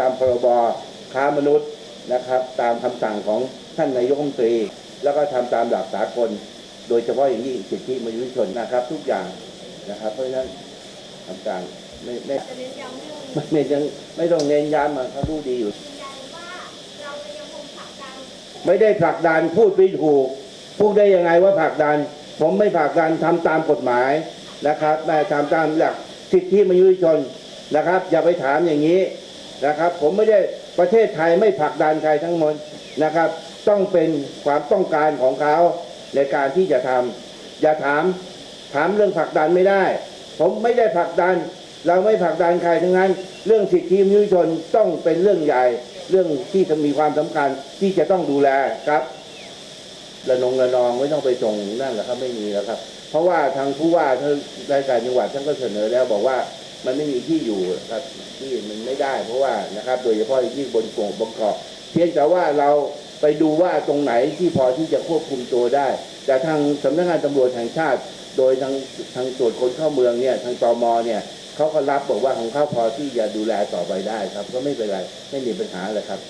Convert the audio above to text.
ตามพรบค้ามนุษย์นะครับ ตามคำสั่งของท่านนายกรัฐมนตรี แล้วก็ทำตามหลักสากล โดยเฉพาะอย่างยิ่งสิทธิมนุษยชนนะครับ ทุกอย่างนะครับ เพราะฉะนั้นต่างๆไม่ไม่จะเน้นย้ำเรื่องนี้ไม่ไม่ยังไม่ต้องเน้นย้ำอะเขารู้ดีอยู่ยืนยันว่าเราจะยังคงผลักดันไม่ได้ผลักดันพูดไม่ถูกพูดได้ยังไงว่าผลักดัน ผมไม่ผลักดันทำตามกฎหมายนะครับแต่ทำตามหลักสิทธิมนุษยชนนะครับ อย่าไปถามอย่างนี้ นะครับ ผมไม่ได้ประเทศไทยไม่ผลักดันใครทั้งหมดนะครับ ต้องเป็นความต้องการของเขาในการที่จะทำอย่าถามถามเรื่องผลักดันไม่ได้ ผมไม่ได้ผลักดัน เราไม่ผลักดันใครทั้งนั้น เรื่องสิทธิมนุษยชนต้องเป็นเรื่องใหญ่เรื่องที่จะมีความสำคัญที่จะต้องดูแลครับระนงระนองไม่ต้องไปส่งนั่นแหละครับไม่มีแล้วครับ เพราะว่าทางผู้ว่าท่านรายการจังหวัดท่านก็เสนอแล้วบอกว่า มันไม่มีที่อยู่ครับที่มันไม่ได้ เพราะว่านะครับ โดยเฉพาะที่บนกงบนเกาะเพียงแต่ว่าเราไปดูว่าตรงไหนที่พอที่จะควบคุมตัวได้ แต่ทางสำนักงานตำรวจแห่งชาติ โดยทางทางตรวจคนเข้าเมืองเนี่ยทางตมเนี่ยเขาก็รับบอกว่าของเขาพอที่จะดูแลต่อไปได้ครับ ก็ไม่เป็นไรไม่มีปัญหาเลยครับ